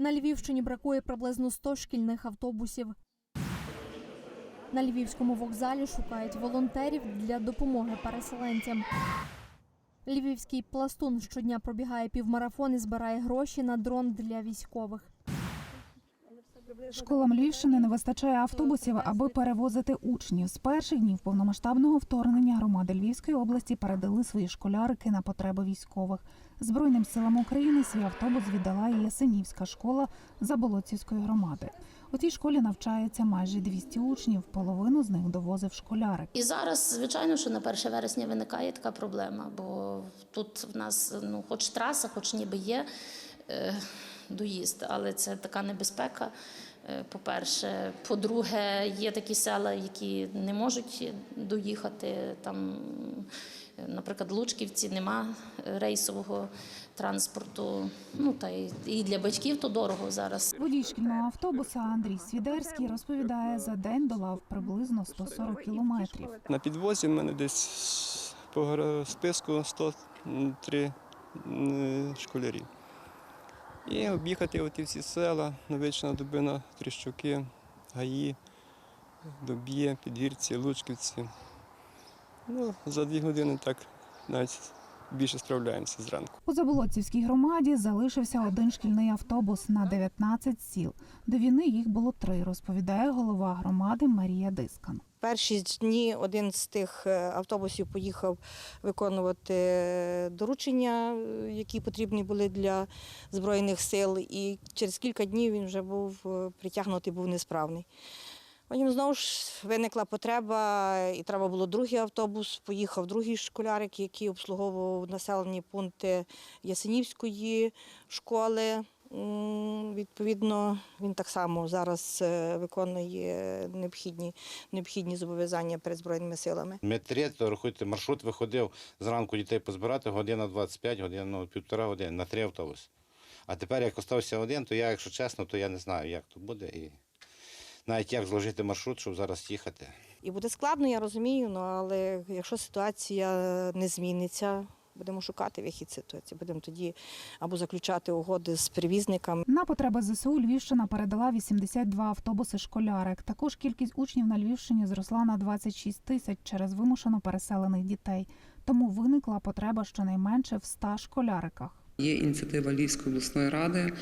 На Львівщині бракує приблизно 100 шкільних автобусів. На львівському вокзалі шукають волонтерів для допомоги переселенцям. Львівський пластун щодня пробігає півмарафон і збирає гроші на дрон для військових. Школам Львівщини не вистачає автобусів, аби перевозити учнів. З перших днів повномасштабного вторгнення громади Львівської області передали свої школярики на потреби військових. Збройним силам України свій автобус віддала і Ясенівська школа Заболоцівської громади. У цій школі навчається майже 200 учнів. Половину з них довозив школярик. І зараз, звичайно, що на 1 вересня виникає така проблема, бо тут в нас ну, хоч траса, хоч ніби є е, доїзд, але це така небезпека. Е, По-перше, по-друге, є такі села, які не можуть доїхати. Там, наприклад, Лучківці нема рейсового транспорту. Ну та і для батьків то дорого зараз. Водій шкільного автобуса Андрій Свідерський розповідає, за день долав приблизно 140 кілометрів. На підвозі в мене десь по списку 103 м, школярі. І об'їхати оті всі села, Новична Дубина, Тріщуки, Гаї, Доб'є, Підвірці, Лучківці. Ну, за дві години так навіть більше справляємося зранку. У Заболоцівській громаді залишився один шкільний автобус на 19 сіл. До війни їх було три, розповідає голова громади Марія Дискан. Перші дні один з тих е, автобусів поїхав виконувати е, доручення, е, які потрібні були для Збройних сил, і через кілька днів він вже був притягнутий, був несправний. Потім знову ж виникла потреба, і треба було другий автобус. Поїхав другий школярик, який обслуговував населені пункти Ясенівської школи. Відповідно, він так само зараз е, виконує необхідні, необхідні зобов'язання перед Збройними силами. Ми три, то рахуйте, маршрут виходив зранку дітей позбирати, година 25, година, ну, півтора години на три автобуси. А тепер, як остався один, то я, якщо чесно, то я не знаю, як то буде. І навіть як зложити маршрут, щоб зараз їхати. І буде складно, я розумію, ну, але якщо ситуація не зміниться, будемо шукати вихід ситуації. Будемо тоді або заключати угоди з перевізниками. На потреби ЗСУ Львівщина передала 82 автобуси школярик. Також кількість учнів на Львівщині зросла на 26 тисяч через вимушено переселених дітей. Тому виникла потреба щонайменше в 100 школяриках. Є ініціатива Львівської обласної ради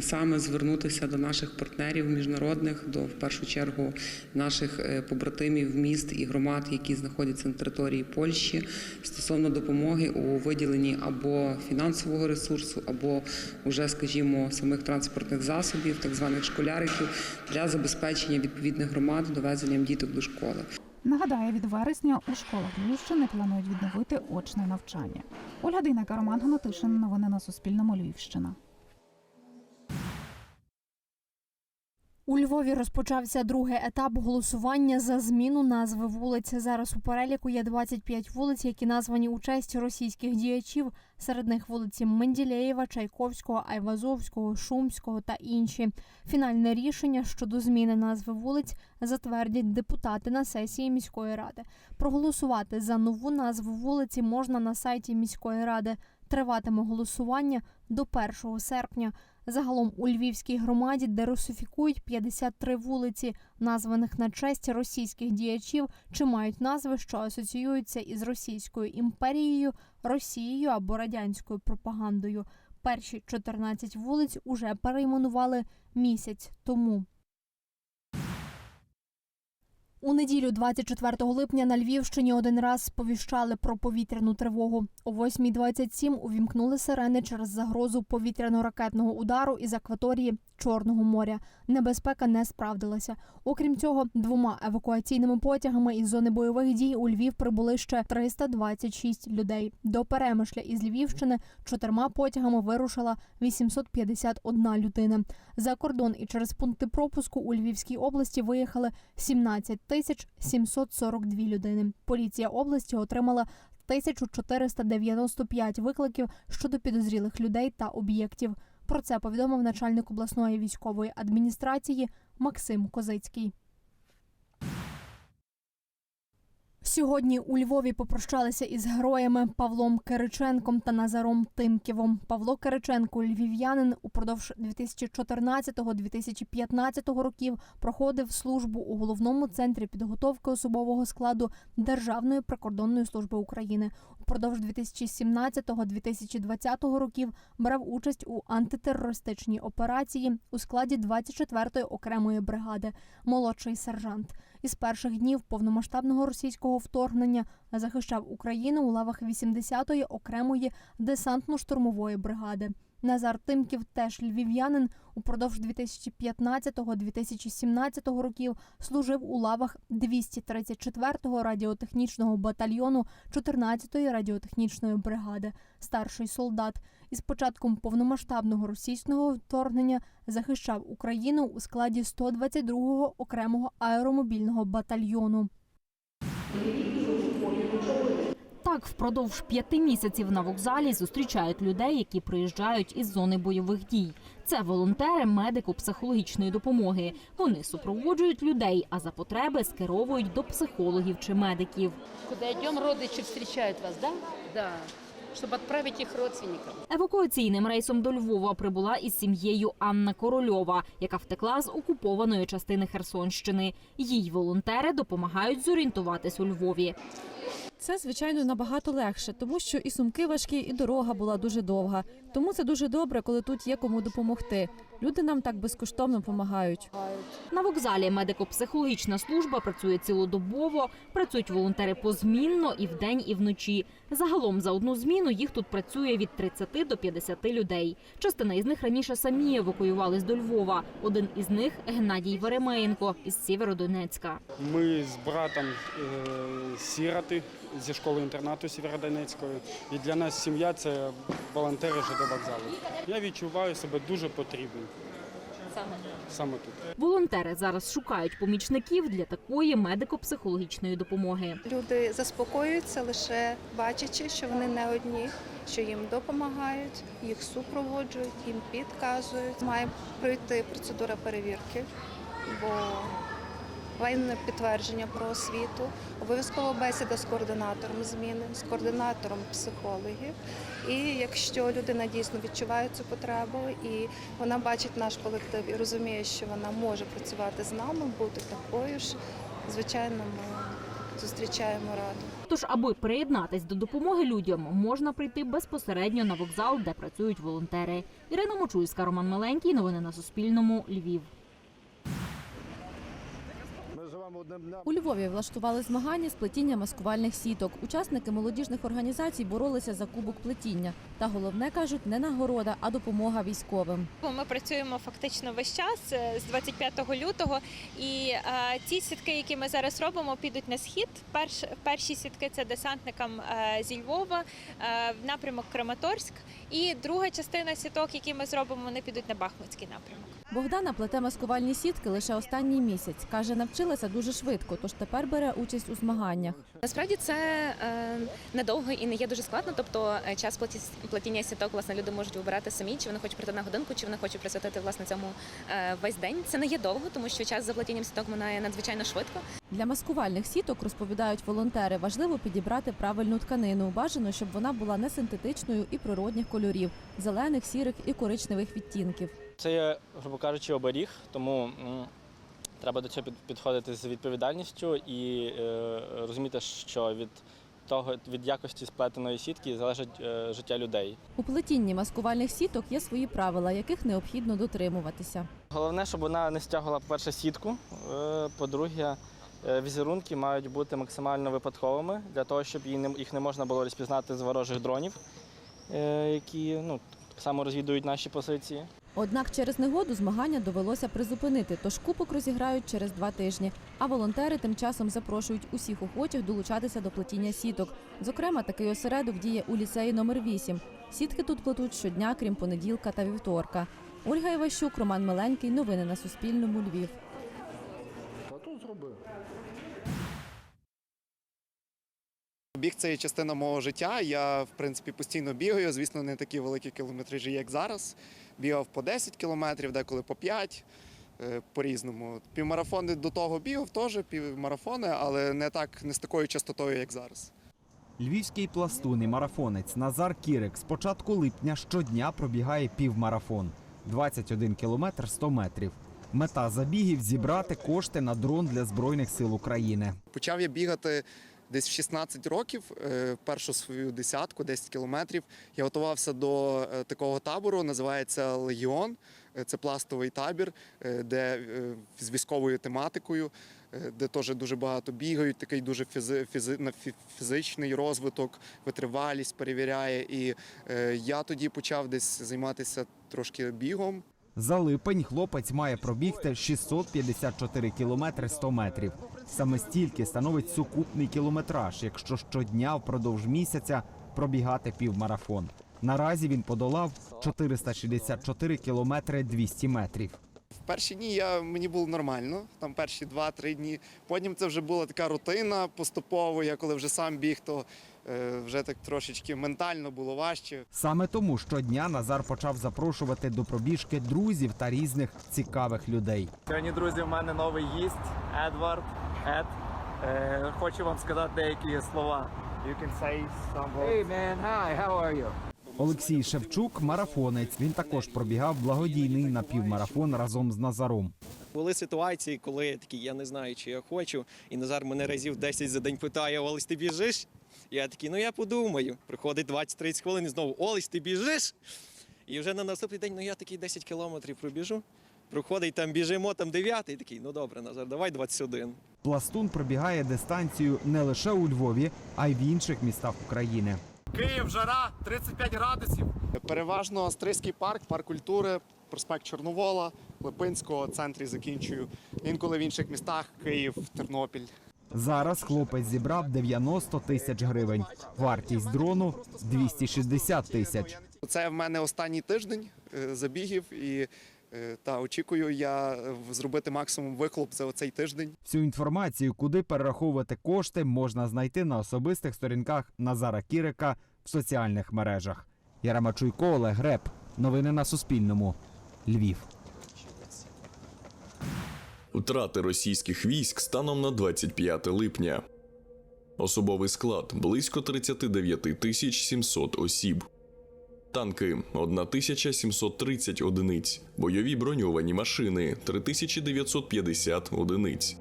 саме звернутися до наших партнерів міжнародних, до в першу чергу наших е, побратимів міст і громад, які знаходяться на території Польщі, стосовно допомоги у виділенні або фінансового ресурсу, або вже, скажімо, самих транспортних засобів, так званих школяриків, для забезпечення відповідних громад довезенням діток до школи. Нагадаю, від вересня у школах Львівщини планують відновити очне навчання. Ольга Дейнека, Роман Гнатишин. Новини на Суспільному. Львівщина. У Львові розпочався другий етап голосування за зміну назви вулиць. Зараз у переліку є 25 вулиць, які названі у честь російських діячів. Серед них вулиці Менділеєва, Чайковського, Айвазовського, Шумського та інші. Фінальне рішення щодо зміни назви вулиць затвердять депутати на сесії міської ради. Проголосувати за нову назву вулиці можна на сайті міської ради. Триватиме голосування до 1 серпня. Загалом у Львівській громаді дерусифікують 53 вулиці, названих на честь російських діячів, чи мають назви, що асоціюються із Російською імперією, Росією або радянською пропагандою. Перші 14 вулиць уже перейменували місяць тому. У неділю, 24 липня, на Львівщині один раз сповіщали про повітряну тривогу. О 8.27 увімкнули сирени через загрозу повітряно-ракетного удару із акваторії Чорного моря. Небезпека не справдилася. Окрім цього, двома евакуаційними потягами із зони бойових дій у Львів прибули ще 326 людей. До Перемишля із Львівщини чотирма потягами вирушила 851 людина. За кордон і через пункти пропуску у Львівській області виїхали 17 тисяч 742 людини. Поліція області отримала 1495 викликів щодо підозрілих людей та об'єктів. Про це повідомив начальник обласної військової адміністрації Максим Козицький. Сьогодні у Львові попрощалися із героями Павлом Кириченком та Назаром Тимківом. Павло Кириченко, львів'янин, упродовж 2014-2015 років проходив службу у головному центрі підготовки особового складу Державної прикордонної служби України. Упродовж 2017-2020 років брав участь у антитерористичній операції у складі 24-ї окремої бригади. Молодший сержант. Із перших днів повномасштабного російського вторгнення захищав Україну у лавах 80-ї окремої десантно-штурмової бригади. Назар Тимків, теж львів'янин, упродовж 2015-2017 років служив у лавах 234-го радіотехнічного батальйону 14-ї радіотехнічної бригади, старший солдат. Із початком повномасштабного російського вторгнення захищав Україну у складі 122-го окремого аеромобільного батальйону. Так, впродовж п'яти місяців на вокзалі зустрічають людей, які приїжджають із зони бойових дій. Це волонтери медико-психологічної допомоги. Вони супроводжують людей, а за потреби скеровують до психологів чи медиків. Куда идем, родичи встречают вас, да? Да. Чтобы отправить их родственникам. Евакуаційним рейсом до Львова прибула із сім'єю Анна Корольова, яка втекла з окупованої частини Херсонщини. Їй волонтери допомагають зорієнтуватись у Львові. Це звичайно набагато легше, тому що і сумки важкі, і дорога була дуже довга. Тому це дуже добре, коли тут є кому допомогти. Люди нам так безкоштовно допомагають. На вокзалі медико-психологічна служба працює цілодобово, працюють волонтери позмінно і вдень, і вночі. Загалом за одну зміну їх тут працює від 30 до 50 людей. Частина із них раніше самі евакуювались до Львова. Один із них Геннадій Веремеєнко із Сєвєродонецька. Ми з братом е, сіроти зі школи-інтернату Сєвєродонецької. І для нас сім'я це волонтери ЖД вокзалу. Я відчуваю себе дуже потрібним. Саме тут. Волонтери зараз шукають помічників для такої медико-психологічної допомоги. Люди заспокоюються лише бачачи, що вони не одні, що їм допомагають, їх супроводжують, їм підказують. Має пройти процедура перевірки, бо воєнне підтвердження про освіту, обов'язково бесіда з координатором зміни, з координатором психологів. І якщо людина дійсно відчуває цю потребу і вона бачить наш колектив і розуміє, що вона може працювати з нами, бути такою ж, звичайно, ми зустрічаємо раду. Тож, аби приєднатись до допомоги людям, можна прийти безпосередньо на вокзал, де працюють волонтери. Ірина Мочульська, Роман Маленький. Новини на Суспільному. Львів. У Львові влаштували змагання з плетіння маскувальних сіток. Учасники молодіжних організацій боролися за кубок плетіння. Та головне кажуть, не нагорода, а допомога військовим. Ми працюємо фактично весь час е, з 25 лютого, і е, ті сітки, які ми зараз робимо, підуть на схід. Перш, перші сітки це десантникам е, зі Львова е, в напрямок Краматорськ. І друга частина сіток, які ми зробимо, вони підуть на Бахмутський напрямок. Богдана плете маскувальні сітки лише останній місяць. Каже, навчилася дуже швидко, тож тепер бере участь у змаганнях. Насправді це е, недовго і не є дуже складно. Тобто е, час платі- плетіння сіток власне люди можуть вибирати самі, чи вони хочуть прийти на годинку, чи вони хочуть присвятити власне цьому е, весь день. Це не є довго, тому що час за плетінням сіток минає надзвичайно швидко. Для маскувальних сіток розповідають волонтери. Важливо підібрати правильну тканину. Бажано, щоб вона була не синтетичною і природних кольорів зелених, сірих і коричневих відтінків. Це є, грубо кажучи, оберіг, тому треба до цього підходити з відповідальністю і е, розуміти, що від того, від якості сплетеної сітки залежить е, життя людей. У плетінні маскувальних сіток є свої правила, яких необхідно дотримуватися. Головне, щоб вона не стягувала, по-перше, сітку. е, По-друге, е, візерунки мають бути максимально випадковими для того, щоб їх не можна було розпізнати з ворожих дронів, е, які ну, так само розвідують наші позиції. Однак через негоду змагання довелося призупинити, тож кубок розіграють через два тижні. А волонтери тим часом запрошують усіх охочих долучатися до плетіння сіток. Зокрема, такий осередок діє у ліцеї номер 8 Сітки тут плетуть щодня, крім понеділка та вівторка. Ольга Іващук, Роман Миленький. Новини на Суспільному. Львів. Біг це є частина мого життя. Я, в принципі, постійно бігаю. Звісно, не такі великі кілометражі, як зараз. Бігав по 10 кілометрів, деколи по 5. е, по-різному. Півмарафони до того бігав, теж півмарафони, але не так не з такою частотою, як зараз. Львівський пластун і марафонець Назар Кірик з початку липня щодня пробігає півмарафон 21 кілометр 100 метрів. Мета забігів зібрати кошти на дрон для збройних сил України. Почав я бігати десь в 16 років, е, першу свою десятку, 10 кілометрів. Я готувався до е, такого табору, називається Легіон. Е, Це пластовий табір, де з військовою тематикою, де теж дуже багато бігають, такий дуже фізи, фізи, фізичний розвиток, витривалість перевіряє. І я тоді почав десь займатися трошки бігом. За липень хлопець має пробігти 654 кілометри 100 метрів. Саме стільки становить сукупний кілометраж, якщо щодня впродовж місяця пробігати півмарафон. Наразі він подолав 464 кілометри 200 метрів. В перші дні я, мені було нормально, там перші 2-3 дні. Потім це вже була така рутина поступово. Я коли вже сам біг, то вже так трошечки ментально було важче. Саме тому щодня Назар почав запрошувати до пробіжки друзів та різних цікавих людей. Сьогодні, друзі, в мене новий гість Едвард. Ед. Е, хочу вам сказати деякі слова. You can say some words. Hey man, hi, how are you? Олексій Шевчук марафонець. Він також пробігав благодійний напівмарафон разом з Назаром. Були ситуації, коли я такий, я не знаю, чи я хочу. І Назар мене разів 10 за день питає: Олесь, ти біжиш? Я такий, ну я подумаю. Приходить 20-30 хвилин і знову Олесь, ти біжиш? І вже на наступний день, ну я такий 10 кілометрів пробіжу. Проходить там, біжимо, там 9, і такий, ну добре, Назар, давай 21. Пластун пробігає дистанцію не лише у Львові, а й в інших містах України. Київ, жара, 35 градусів. Переважно Стрийський парк, парк культури, проспект Чорновола, Липинського, центрі закінчую. Інколи в інших містах Київ, Тернопіль. Зараз хлопець зібрав 90 тисяч гривень. Вартість дрону 260 тисяч. Це в мене останній тиждень е, забігів і е, та очікую я зробити максимум вихлоп за оцей тиждень. Всю інформацію, куди перераховувати кошти, можна знайти на особистих сторінках Назара Кірика в соціальних мережах. Ярема Чуйко, Олег Греб. Новини на Суспільному. Львів. Втрати російських військ станом на 25 липня. Особовий склад близько 39 тисяч 700 осіб. Танки 1730 одиниць. Бойові броньовані машини 3950 одиниць.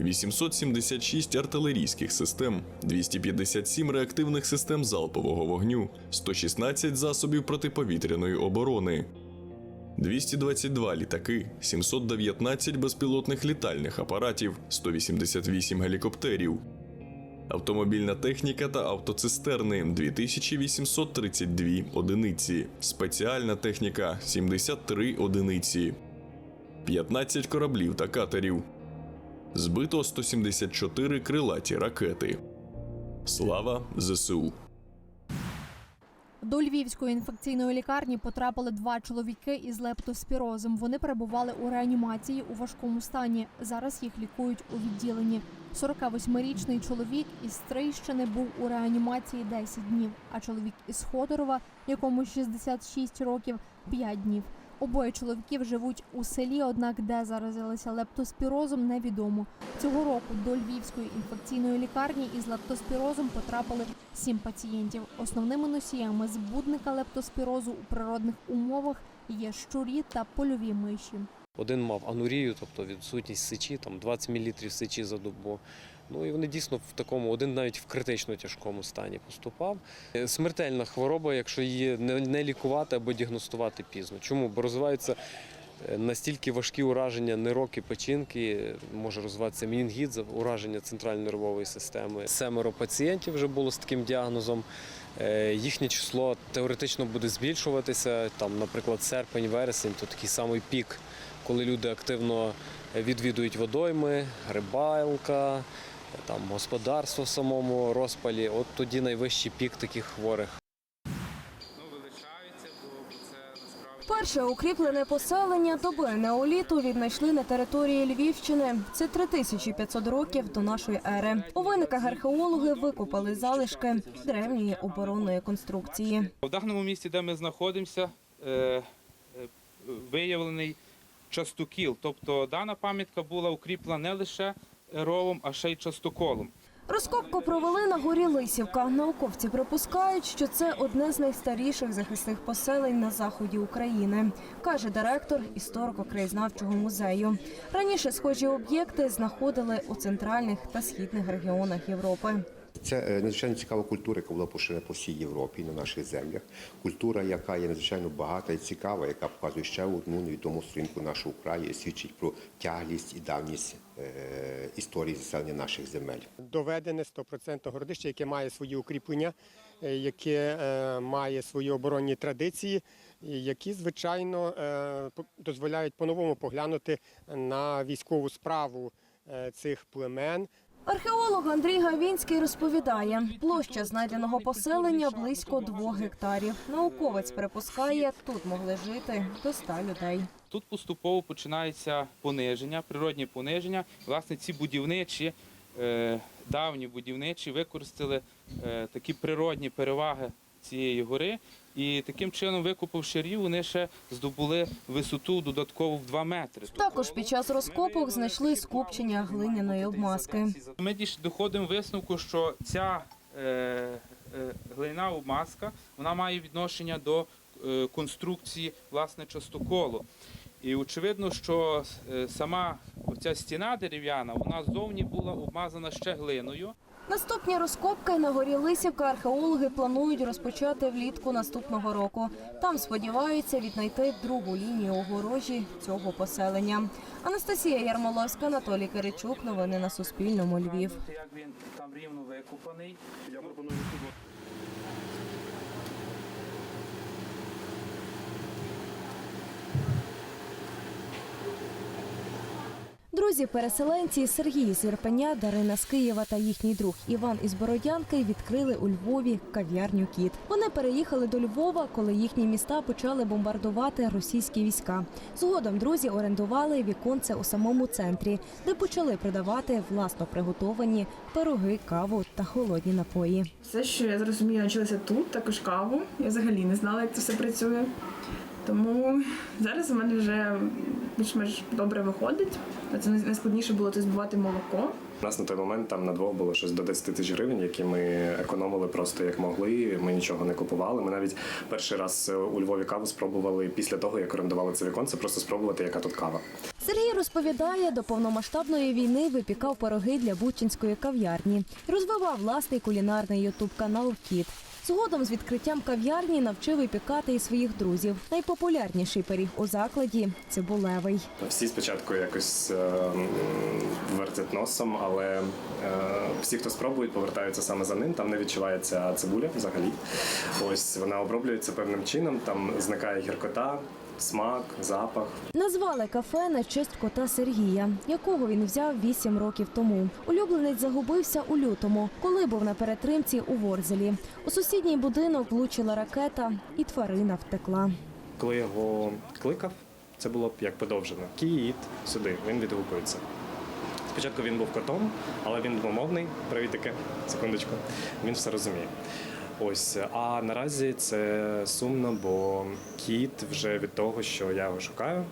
876 артилерійських систем, 257 реактивних систем залпового вогню, 116 засобів протиповітряної оборони, 222 літаки, 719 безпілотних літальних апаратів, 188 гелікоптерів, автомобільна техніка та автоцистерни 2832 одиниці, спеціальна техніка 73 одиниці, 15 кораблів та катерів. Збито 174 крилаті ракети. Слава ЗСУ! До Львівської інфекційної лікарні потрапили два чоловіки із лептоспірозом. Вони перебували у реанімації у важкому стані. Зараз їх лікують у відділенні. 48-річний чоловік із Стрийщини був у реанімації 10 днів, а чоловік із Ходорова, якому 66 років, 5 днів. Обоє чоловіків живуть у селі, однак де заразилися лептоспірозом, невідомо. Цього року до Львівської інфекційної лікарні із лептоспірозом потрапили сім пацієнтів. Основними носіями збудника лептоспірозу у природних умовах є щурі та польові миші. Один мав анурію, тобто відсутність сечі, там 20 мл сечі за добу. Ну і вони дійсно в такому, один навіть в критично тяжкому стані поступав. Е, Смертельна хвороба, якщо її не, лікувати або діагностувати пізно. Чому? Бо розвиваються е, настільки важкі ураження нейроки, печінки, може розвиватися менінгіт, за- ураження центральної нервової системи. Семеро пацієнтів вже було з таким діагнозом. Е, Їхнє число теоретично буде збільшуватися. Там, наприклад, серпень, вересень то такий самий пік, коли люди активно відвідують водойми, рибалка, там господарство в самому розпалі. От тоді найвищий пік таких хворих. Перше укріплене поселення доби неоліту віднайшли на території Львівщини. Це 3500 років до нашої ери. У виниках археологи викопали залишки древньої оборонної конструкції. В даному місці, де ми знаходимося, е, е, виявлений частокіл. Тобто дана пам'ятка була укріплена не лише ровом, а ще й частоколом. Розкопку провели на горі Лисівка. Науковці припускають, що це одне з найстаріших захисних поселень на заході України, каже директор історико-краєзнавчого музею. Раніше схожі об'єкти знаходили у центральних та східних регіонах Європи. Це е, надзвичайно цікава культура, яка була поширена по всій Європі на наших землях. Культура, яка є надзвичайно багата і цікава, яка показує ще одну невідому сторінку нашого краю, і свідчить про тяглість і давність е, історії заселення наших земель. доведене 100% городище, яке має свої укріплення, е, яке має свої оборонні традиції, які, звичайно, дозволяють по-новому поглянути на військову справу цих племен. Археолог Андрій Гавінський розповідає, площа знайденого поселення близько двох гектарів. Науковець припускає, тут могли жити до ста людей. Тут поступово починається пониження, природнє пониження. Власне, ці будівничі, е, давні будівничі використали е, такі природні переваги цієї гори. І таким чином, викопавши рів, вони ще здобули висоту додатково в 2 метри. Також під час розкопок знайшли скупчення глиняної обмазки. Ми доходимо висновку, що ця е, е, глина обмазка вона має відношення до е, конструкції власне частоколу. І очевидно, що сама ця стіна дерев'яна, вона ззовні була обмазана ще глиною. Наступні розкопки на горі Лисівка археологи планують розпочати влітку наступного року. Там сподіваються віднайти другу лінію огорожі цього поселення. Анастасія Ярмоловська, Анатолій Киричук. Новини на Суспільному. Львів. Як він там рівно викупаний? Я пропоную Друзі-переселенці Сергій з Ірпеня, Дарина з Києва та їхній друг Іван із Бородянки відкрили у Львові кав'ярню Кіт. Вони переїхали до Львова, коли їхні міста почали бомбардувати російські війська. Згодом друзі орендували віконце у самому центрі, де почали продавати власно приготовані пироги, каву та холодні напої. Все, що я зрозуміла, навчилася тут, також каву. Я взагалі не знала, як це все працює. Тому зараз у мене вже більш-менш добре виходить. Це найскладніше було це збивати молоко. У нас на той момент там на двох було щось до 10 тисяч гривень, які ми економили просто як могли. Ми нічого не купували. Ми навіть перший раз у Львові каву спробували після того, як орендували це віконце, просто спробувати, яка тут кава. Сергій розповідає, до повномасштабної війни випікав пироги для бучинської кав'ярні. Розвивав власний кулінарний ютуб канал Кіт. Згодом з відкриттям кав'ярні навчив випікати і своїх друзів. Найпопулярніший пиріг у закладі цибулевий. Всі спочатку якось е, вертять носом, але е, всі, хто спробують, повертаються саме за ним. Там не відчувається цибуля взагалі. Ось вона оброблюється певним чином, там зникає гіркота, смак, запах. Назвали кафе на честь кота Сергія, якого він взяв вісім років тому. Улюбленець загубився у лютому, коли був на перетримці у Ворзелі. У сусідній будинок влучила ракета, і тварина втекла. Коли його кликав, це було б як подовжено. Кіт сюди, він відгукується. Спочатку він був котом, але він двомовний. Привітики, секундочку. Він все розуміє. Ось, а наразі це сумно, бо кіт вже від того, що я його шукаю,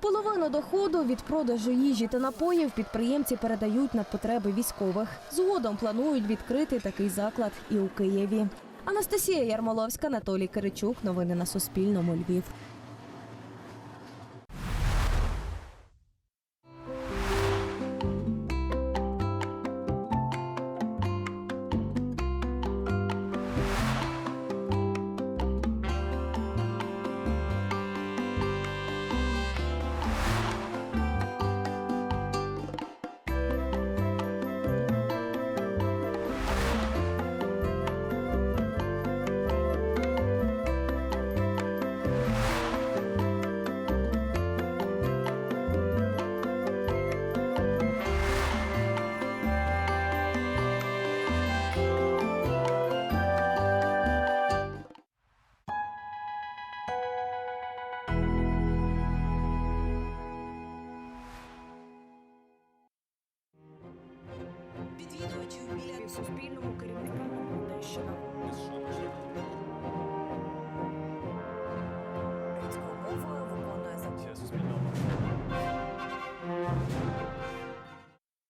Половину доходу від продажу їжі та напоїв підприємці передають на потреби військових. Згодом планують відкрити такий заклад і у Києві. Анастасія Ярмоловська, Анатолій Киричук. Новини на Суспільному. Львів.